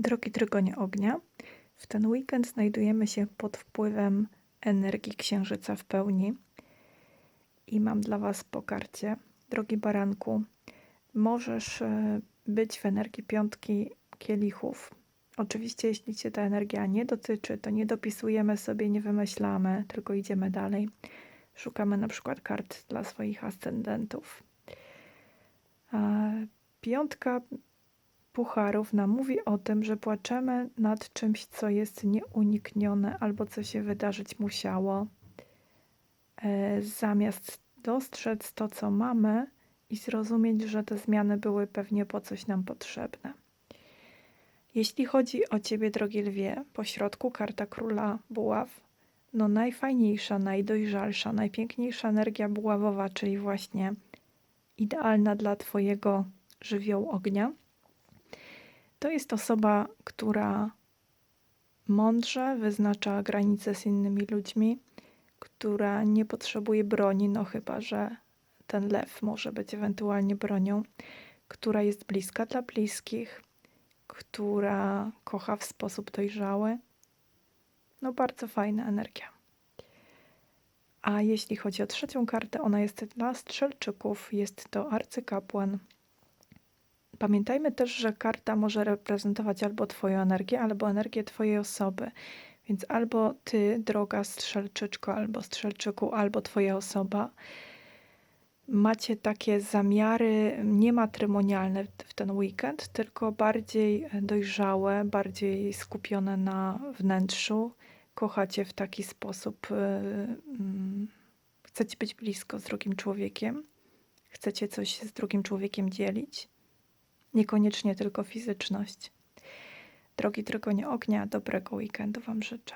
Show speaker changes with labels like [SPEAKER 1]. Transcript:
[SPEAKER 1] Drogi Trygonie Ognia, w ten weekend znajdujemy się pod wpływem energii Księżyca w pełni i mam dla Was po karcie. Drogi Baranku, możesz e, być w energii piątki kielichów. Oczywiście, jeśli Cię ta energia nie dotyczy, to nie dopisujemy sobie, nie wymyślamy, tylko idziemy dalej. Szukamy na przykład kart dla swoich ascendentów. Piątka pucharów nam mówi o tym, że płaczemy nad czymś, co jest nieuniknione albo co się wydarzyć musiało. E, Zamiast dostrzec to, co mamy i zrozumieć, że te zmiany były pewnie po coś nam potrzebne. Jeśli chodzi o Ciebie, drogi lwie, po środku karta króla buław, no najfajniejsza, najdojrzalsza, najpiękniejsza energia buławowa, czyli właśnie idealna dla Twojego żywiołu ognia. To jest osoba, która mądrze wyznacza granice z innymi ludźmi, która nie potrzebuje broni, no chyba że ten lew może być ewentualnie bronią, która jest bliska dla bliskich, która kocha w sposób dojrzały. No bardzo fajna energia. A jeśli chodzi o trzecią kartę, ona jest dla strzelczyków, jest to arcykapłan. Pamiętajmy też, że karta może reprezentować albo Twoją energię, albo energię Twojej osoby. Więc albo Ty, droga strzelczyczko, albo strzelczyku, albo Twoja osoba, macie takie zamiary niematrymonialne w ten weekend, tylko bardziej dojrzałe, bardziej skupione na wnętrzu. Kochacie w taki sposób, yy, mm, chcecie być blisko z drugim człowiekiem, chcecie coś z drugim człowiekiem dzielić niekoniecznie tylko fizyczność. Drogi Trygonie Ognia, dobrego weekendu Wam życzę.